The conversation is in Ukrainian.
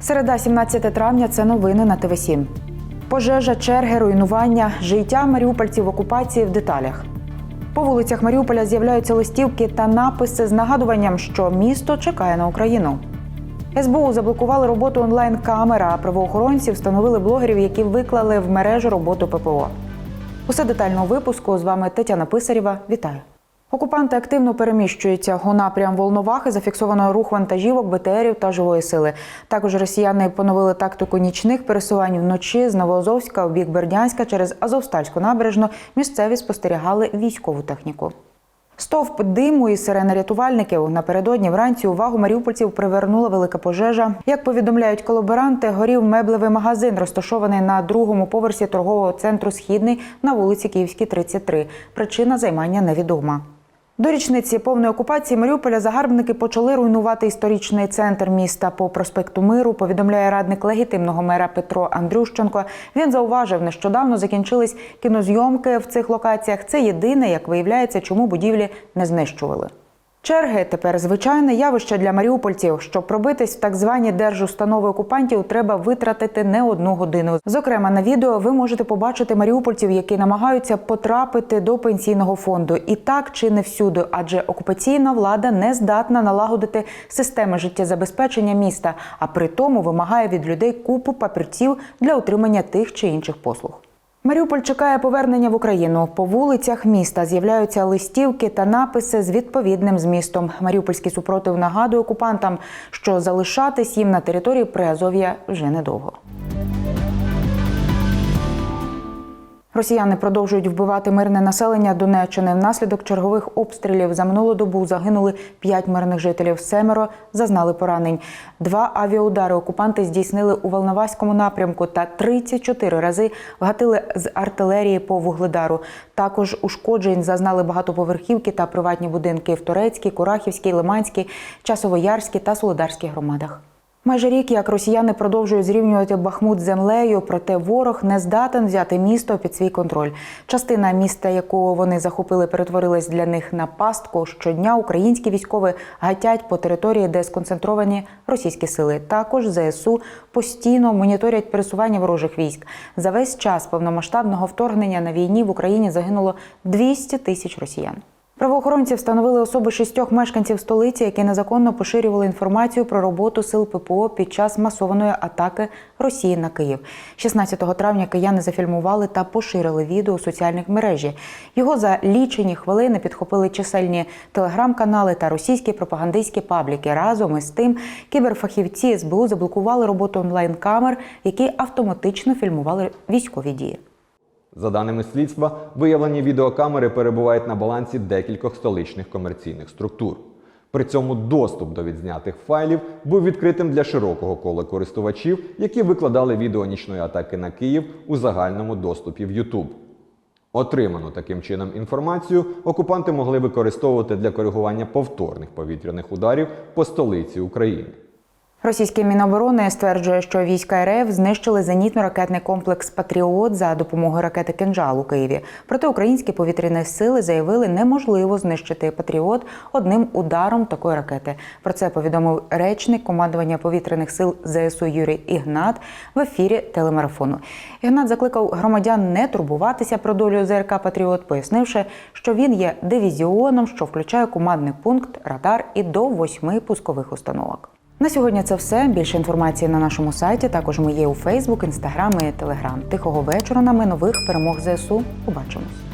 Середа, 17 травня. Це новини на ТВ 7 Пожежа, черги, руйнування, життя маріупольців в окупації в деталях. По вулицях Маріуполя з'являються листівки та написи з нагадуванням, що місто чекає на Україну. СБУ заблокували роботу онлайн-камер, а правоохоронці встановили блогерів, які виклали в мережу роботу ППО. Усе детально у випуску. З вами Тетяна Писарєва. Вітаю. Окупанти активно переміщуються у напрям Волновахи. Зафіксовано рух вантажівок, БТРів та живої сили. Також росіяни поновили тактику нічних пересувань вночі з Новоазовська в бік Бердянська через Азовстальську набережну. Місцеві спостерігали військову техніку. Стовп диму і сирени рятувальників напередодні вранці увагу маріупольців привернула велика пожежа. Як повідомляють колаборанти, горів меблевий магазин, розташований на другому поверсі торгового центру Східний на вулиці Київській, 33. Причина займання невідома. До річниці повної окупації Маріуполя загарбники почали руйнувати історичний центр міста по проспекту Миру. Повідомляє радник легітимного мера Петро Андрющенко. Він зауважив, нещодавно закінчились кінозйомки в цих локаціях. Це єдине, як виявляється, чому будівлі не знищували. Черги тепер звичайне явище для маріупольців. Щоб пробитись в так звані держустанови окупантів, треба витратити не одну годину. Зокрема, на відео ви можете побачити маріупольців, які намагаються потрапити до пенсійного фонду. І так чи не всюди, адже окупаційна влада не здатна налагодити системи життєзабезпечення міста, а при тому вимагає від людей купу папірців для отримання тих чи інших послуг. Маріуполь чекає повернення в Україну. По вулицях міста з'являються листівки та написи з відповідним змістом. Маріупольський супротив нагадує окупантам, що залишатись їм на території Приазов'я вже недовго. Росіяни продовжують вбивати мирне населення Донеччини. Внаслідок чергових обстрілів за минулу добу загинули п'ять мирних жителів. Семеро зазнали поранень. Два авіаудари окупанти здійснили у Волноваському напрямку та 34 рази вгатили з артилерії по вугледару. Також ушкоджень зазнали багатоповерхівки та приватні будинки в Турецькій, Курахівській, Лиманській, Часовоярській та Солодарській громадах. Майже рік, як росіяни продовжують зрівнювати Бахмут з землею, проте ворог не здатен взяти місто під свій контроль. Частина міста, яку вони захопили, перетворилась для них на пастку. Щодня українські військові гатять по території, де сконцентровані російські сили. Також ЗСУ постійно моніторять пересування ворожих військ. За весь час повномасштабного вторгнення на війні в Україні загинуло 200 тисяч росіян. Правоохоронці встановили особи шістьох мешканців столиці, які незаконно поширювали інформацію про роботу сил ППО під час масованої атаки Росії на Київ. 16 травня кияни зафільмували та поширили відео у соціальних мережі. Його за лічені хвилини підхопили чисельні телеграм-канали та російські пропагандистські пабліки. Разом із тим кіберфахівці СБУ заблокували роботу онлайн-камер, які автоматично фільмували військові дії. За даними слідства, виявлені відеокамери перебувають на балансі декількох столичних комерційних структур. При цьому доступ до відзнятих файлів був відкритим для широкого кола користувачів, які викладали відео нічної атаки на Київ у загальному доступі в YouTube. Отриману таким чином інформацію окупанти могли використовувати для коригування повторних повітряних ударів по столиці України. Російське міноборони стверджує, що війська РФ знищили зенітно-ракетний комплекс Патріот за допомогою ракети «Кинжал» у Києві. Проте українські повітряні сили заявили, неможливо знищити Патріот одним ударом такої ракети. Про це повідомив речник командування повітряних сил ЗСУ Юрій Ігнат в ефірі телемарафону. Ігнат закликав громадян не турбуватися про долю ЗРК Патріот, пояснивши, що він є дивізіоном, що включає командний пункт, радар і до восьми пускових установок. На сьогодні це все. Більше інформації на нашому сайті. Також ми є у Фейсбук, Інстаграм і Телеграм. Тихого вечора Нами нових перемог ЗСУ. Побачимось.